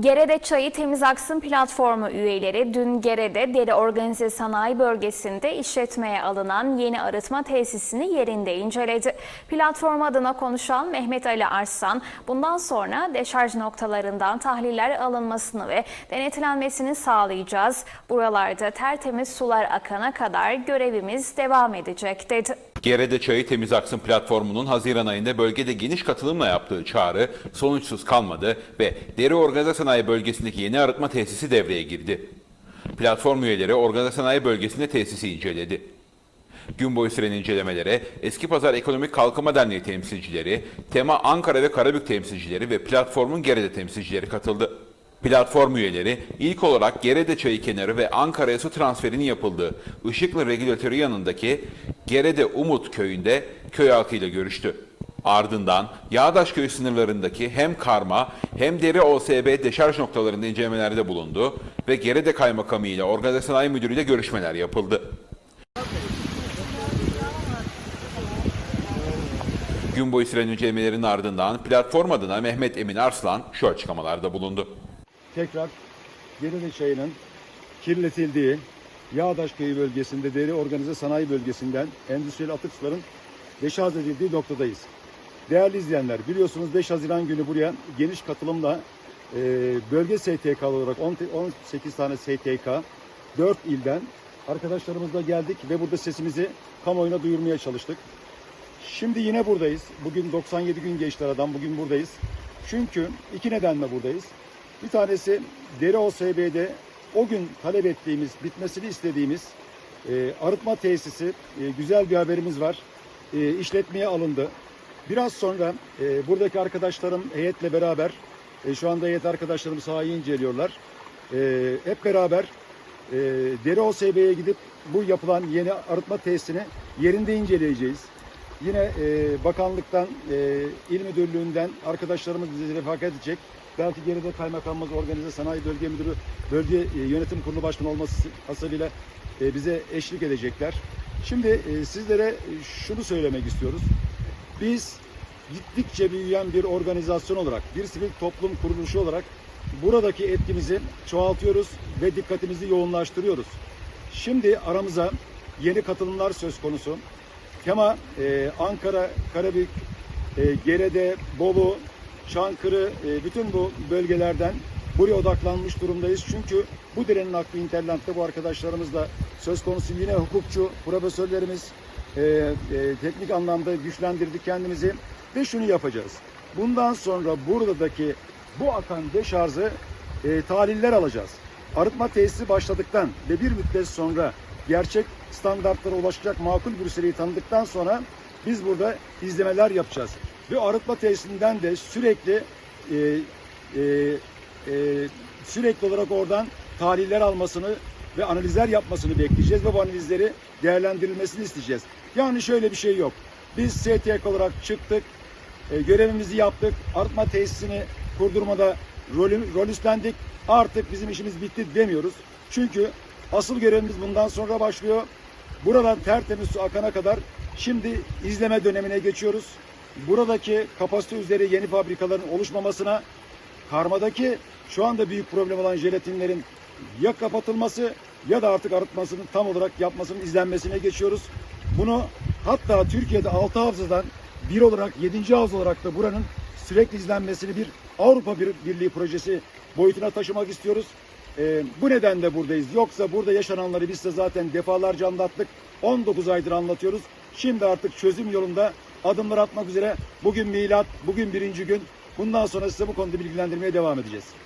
Gerede Çayı Temiz Aksın platformu üyeleri dün Gerede Deri Organize Sanayi Bölgesi'nde işletmeye alınan yeni arıtma tesisini yerinde inceledi. Platform adına konuşan Mehmet Ali Arslan, bundan sonra deşarj noktalarından tahliller alınmasını ve denetlenmesini sağlayacağız. Buralarda tertemiz sular akana kadar görevimiz devam edecek dedi. Gerede Çayı Temiz Aksın platformunun Haziran ayında bölgede geniş katılımla yaptığı çağrı sonuçsuz kalmadı ve Deri Organize Sanayi Bölgesi'ndeki yeni arıtma tesisi devreye girdi. Platform üyeleri Organize Sanayi Bölgesi'nde tesisi inceledi. Gün boyu süren incelemelere Eski Pazar Ekonomik Kalkınma Derneği temsilcileri, Tema Ankara ve Karabük temsilcileri ve platformun Gerede temsilcileri katıldı. Platform üyeleri ilk olarak Gerede Çayı kenarı ve Ankara'ya su transferinin yapıldığı Işıklı Regülatörü yanındaki Gerede Umut köyünde köy halkıyla görüştü. Ardından Yağdaş köy sınırlarındaki hem karma hem deri OSB deşarj noktalarında incelemelerde bulundu ve Gerede Kaymakamı ile Organize Sanayi Müdürü ile görüşmeler yapıldı. Gün boyu süren incelemelerin ardından platform adına Mehmet Emin Arslan şu açıklamalarda bulundu. Tekrar Geride Çayı'nın kirletildiği Yağdaş Köyü bölgesinde deri organize sanayi bölgesinden endüstriyel atık suların deşarj edildiği noktadayız. Değerli izleyenler biliyorsunuz 5 Haziran günü buraya geniş katılımla e, bölge STK olarak 10 18 tane STK 4 ilden arkadaşlarımızla geldik ve burada sesimizi kamuoyuna duyurmaya çalıştık. Şimdi yine buradayız. Bugün 97 gün geçti aradan. Bugün buradayız. Çünkü iki nedenle buradayız. Bir tanesi Deri OSB'de o gün talep ettiğimiz, bitmesini istediğimiz e, arıtma tesisi e, güzel bir haberimiz var. E, işletmeye alındı. Biraz sonra e, buradaki arkadaşlarım heyetle beraber, e, şu anda heyet arkadaşlarım sahayı inceliyorlar. E, hep beraber e, Deri OSB'ye gidip bu yapılan yeni arıtma tesisini yerinde inceleyeceğiz. Yine e, bakanlıktan, e, il müdürlüğünden arkadaşlarımız bize refakat edecek. Belki geride kaymakamımız, organize sanayi bölge müdürü, bölge e, yönetim kurulu başkanı olması hasabıyla e, bize eşlik edecekler. Şimdi e, sizlere şunu söylemek istiyoruz. Biz gittikçe büyüyen bir organizasyon olarak, bir sivil toplum kuruluşu olarak buradaki etkimizi çoğaltıyoruz ve dikkatimizi yoğunlaştırıyoruz. Şimdi aramıza yeni katılımlar söz konusu. Tema e, Ankara, Karabük, Gerede, Bolu, Çankırı e, bütün bu bölgelerden buraya odaklanmış durumdayız. Çünkü bu direnin hakkı internette bu arkadaşlarımızla söz konusu yine hukukçu profesörlerimiz e, e, teknik anlamda güçlendirdik kendimizi ve şunu yapacağız. Bundan sonra buradaki bu akan deşarjı e, tahliller alacağız. Arıtma tesisi başladıktan ve bir müddet sonra gerçek standartlara ulaşacak makul bir süreyi tanıdıktan sonra biz burada izlemeler yapacağız. Ve arıtma tesisinden de sürekli e, e, e, sürekli olarak oradan tahliller almasını ve analizler yapmasını bekleyeceğiz ve bu analizleri değerlendirilmesini isteyeceğiz. Yani şöyle bir şey yok. Biz STK olarak çıktık, e, görevimizi yaptık, arıtma tesisini kurdurmada rolü, rol üstlendik. Artık bizim işimiz bitti demiyoruz. Çünkü asıl görevimiz bundan sonra başlıyor. Buradan tertemiz su akana kadar şimdi izleme dönemine geçiyoruz. Buradaki kapasite üzeri yeni fabrikaların oluşmamasına, karmadaki şu anda büyük problem olan jelatinlerin ya kapatılması ya da artık arıtmasının tam olarak yapmasının izlenmesine geçiyoruz. Bunu hatta Türkiye'de 6 havzadan bir olarak 7. havza olarak da buranın sürekli izlenmesini bir Avrupa Bir- Birliği projesi boyutuna taşımak istiyoruz. Ee, bu nedenle buradayız. Yoksa burada yaşananları biz de zaten defalarca anlattık. 19 aydır anlatıyoruz. Şimdi artık çözüm yolunda adımlar atmak üzere. Bugün milat, bugün birinci gün. Bundan sonra size bu konuda bilgilendirmeye devam edeceğiz.